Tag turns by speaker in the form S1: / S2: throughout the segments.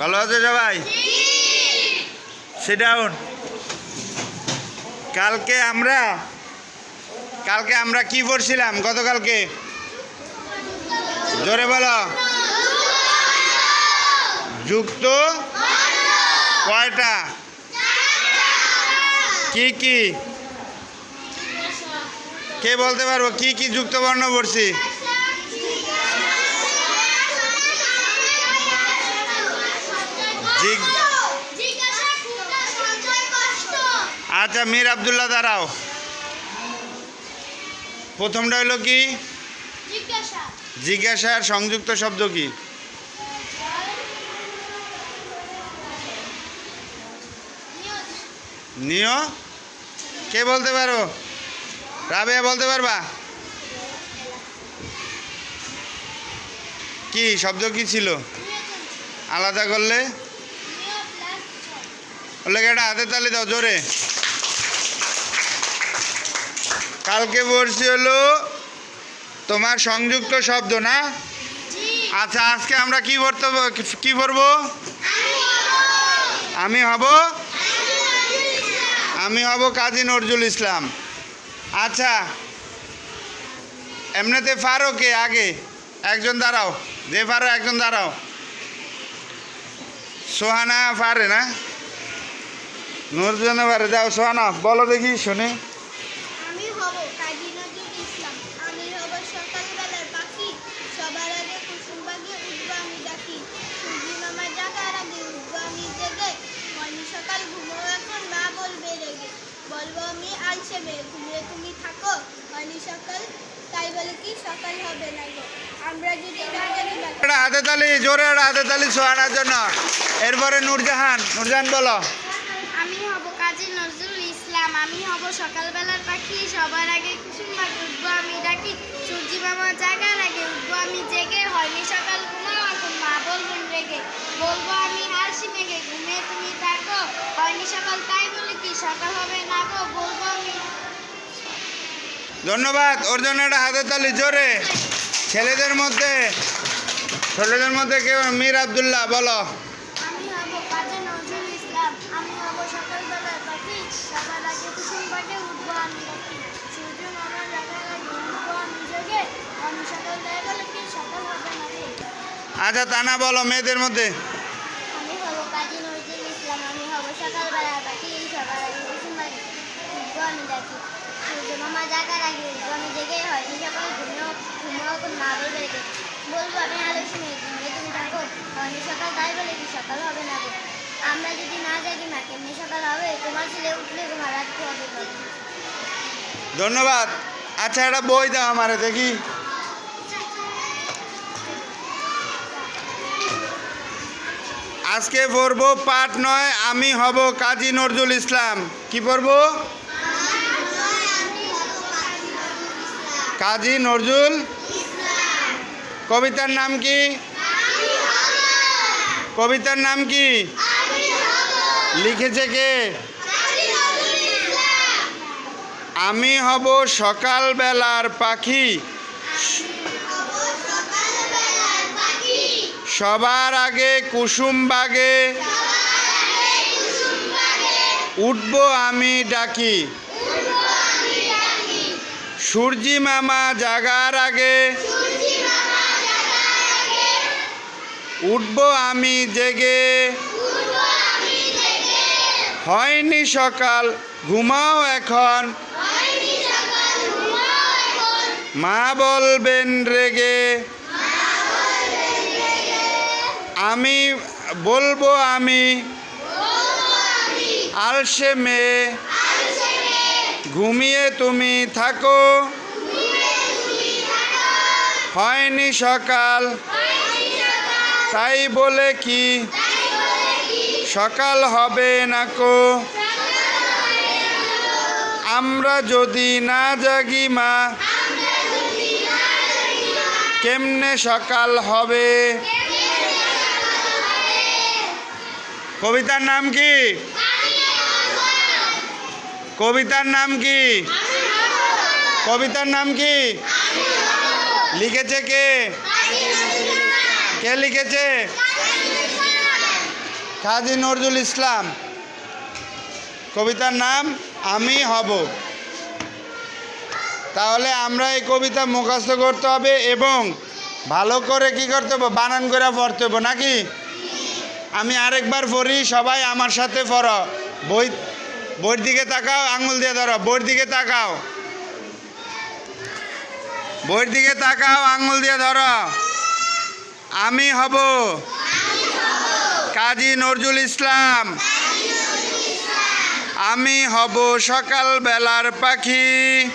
S1: ভালো আছে সবাই? ডাউন কালকে আমরা কালকে আমরা কি পড়ছিলাম? গতকালকে? জোরে বলো। যুক্ত কয়টা? কি কি? কে বলতে পারব? কি কি যুক্ত বর্ণ পড়ছি? আচ্ছা মীর আবদুল্লাহ, দাঁড়াও। প্রথমটা হলো কি? জিজ্ঞাসার সংযুক্ত শব্দ কি? নিয়। কে বলতে পারো? রাবেয়া, বলতে পারবা? কি, শব্দ কি ছিল? আলাদা করলে? বললে একটা হাতে তালি দাও জোরে। কালকে পড়ছি হলো তোমার সংযুক্ত শব্দ না? আচ্ছা আজকে আমরা কি পড়তে কি পড়ব আমি হব। আমি হব? কাজী নজরুল ইসলাম। আচ্ছা এমনিতে ফারো কে? আগে। একজন দাঁড়াও। যে ফারো একজন দাঁড়াও। সোহানা পারে না? নুরজানা পারে যাও সোহানা বলো দেখি শুনে।
S2: বলবে আমি আলসে মেয়ে ঘুমিয়ে তুমি থাকো। সকাল তাই বলে কি সকাল হবে না গো? আমরা যদি না জানি
S1: হাতে তালি জোরে হাতে তালি সোহানার জন্য। এরপরে নূরজাহান নূরজাহান বলো।
S2: কাজী নজরুল ইসলাম, আমি হব সকালবেলার পাখি, সবার আগে কুসুম বাগে উঠবো আমি ডাকি, সূর্যি মামা জাগার আগে উঠবো আমি জেগে, হয়নি সকাল ঘুমাও, এখন মা বলবেন রেগে, বলব আমি হাসি মেঘে ঘুমিয়ে তুমি থাকো, হয়নি সকাল তাই বলে কি সকাল হবে না গো, বলব আমি।
S1: ধন্যবাদ, ওর জন্য একটা হাতে তালি জোরে। ছেলেদের মধ্যে ছেলেদের মধ্যে কেউ, মীর আবদুল্লাহ, বলো।
S2: সকাল হবে না আমরা যদি না জাগি মা কেমনি সকাল হবে? তোমার ছেলে উঠলে তোমার রাখতে হবে
S1: ধন্যবাদ। আচ্ছা একটা বই দাও আমারে দেখি। আজকে পড়ব পাঠ নয়, আমি হব কাজী নজরুল ইসলাম। কি পড়ব? কাজী নজরুল কবিতার নাম কি? কবিতার নাম কি? লিখেছে কে? আমি হব সকালবেলার পাখি। সবার আগে কুসুম বাগে। উঠবো আমি ডাকি। সূর্যি মামা জাগার আগে। উঠব আমি জেগে। হয়নি সকাল, ঘুমাও এখন। মা বলবেন রেগে। আমি বলব আমি আলসে মেয়ে ঘুমিয়ে তুমি থাকো। হয়নি সকাল। তাই বলে কি? সকাল হবে নাকো আমরা যদি না জাগি মা, কেমনে সকাল হবে? কবিতার নাম কি? কবিতার নাম কি? কবিতার নাম কি? লিখেছে কে? কে লিখেছে? কাজী নজরুল ইসলাম। কবিতার নাম, আমি হব। তাহলে আমরা এই কবিতা মুখস্থ করতে হবে এবং ভালো করে কি করতে হবে? বানান করে পড়তে হবে, নাকি? আমি আরেকবার পড়ি, সবাই আমার সাথে পড়ো। বই বইয়ের দিকে তাকাও, আঙুল দিয়ে ধরো। বইয়ের দিকে তাকাও। বইয়ের দিকে তাকাও, আঙুল দিয়ে ধরো। আমি হব কাজী নজরুল ইসলাম। আমি হব সকাল বেলার পাখি।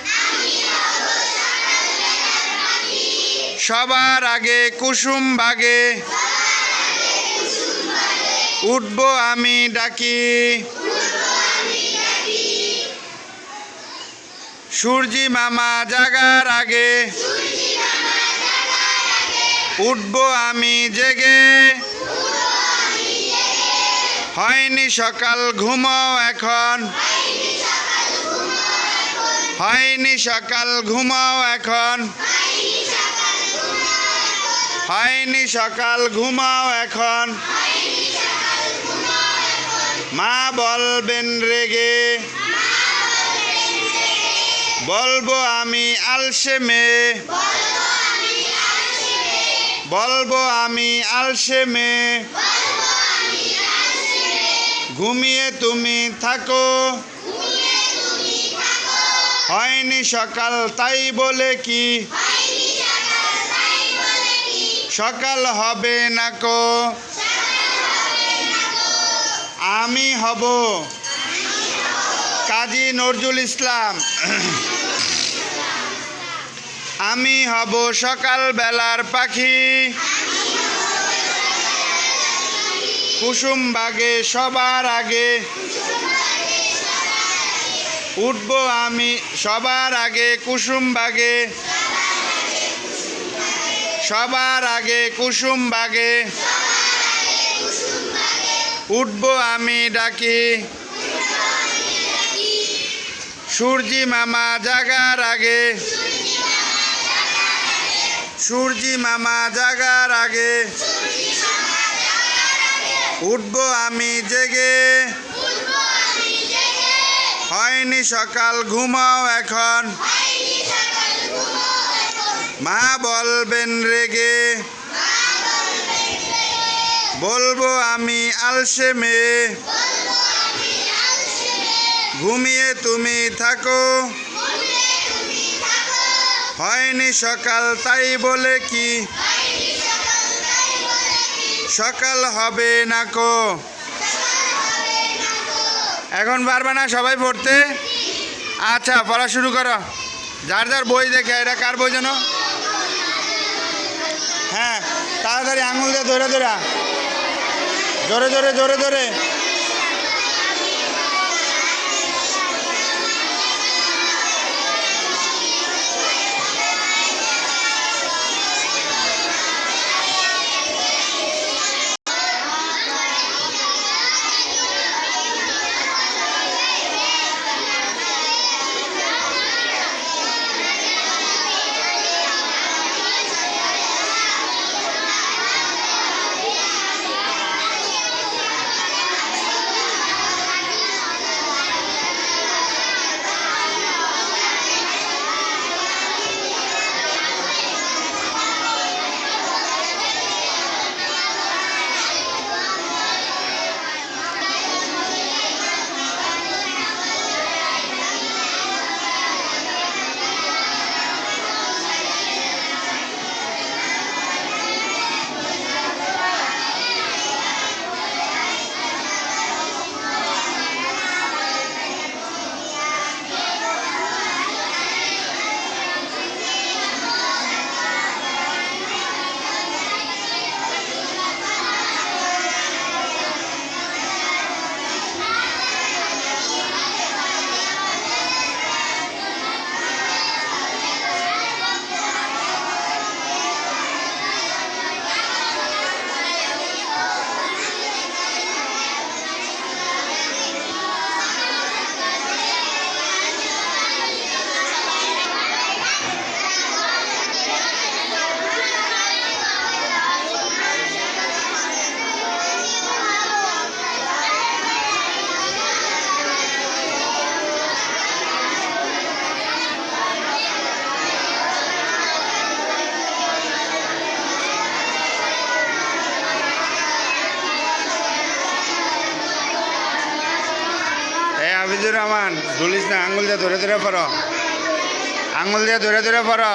S1: সবার আগে কুসুম বাগে। উঠবো আমি ডাকি। সূর্যি মামা জাগার আগে। উঠবো আমি জেগে। হয়নি সকাল, ঘুমাও এখন। হয়নি সকাল, ঘুমাও এখন। হয়নি সকাল, ঘুমাও এখন। মা বলবেন রেগে। বলব আমি আলসে মেয়ে বলব আমি আলসে মেয়ে ঘুমিয়ে তুমি থাকো। হয়নি সকাল তাই বলে কি? সকাল হবে না কো? আমি হব কাজী নজরুল ইসলাম। আমি হব সকাল বেলার পাখি। কুসুম বাগে সবার আগে। উঠবো আমি সবার আগে কুসুম বাগে। সবার আগে কুসুম বাগে। উঠবো আমি ডাকি। সূর্যি মামা জাগার আগে। সূর্যি মামা জাগার আগে। উঠবো আমি জেগে। হয়নি সকাল, ঘুমাও এখন। মা বলবেন রেগে। বলব আমি আলসে মেয়ে ঘুমিয়ে তুমি থাকো। হয়নি সকাল তাই বলে কি? সকাল হবে না কো। এখন পারবে না সবাই পড়তে? আচ্ছা পড়া শুরু করো। যার যার বই দেখে এটা কার বই যেন হ্যাঁ তাড়াতাড়ি আঙুল দিয়ে ধরে ধরে জোরে জোরে জোরে জোরে। হাফিজুর রহমান দুলিস না আঙুল দিয়ে ধরে ধরে পড়ো। আঙুল দিয়ে ধরে ধরে পড়ো।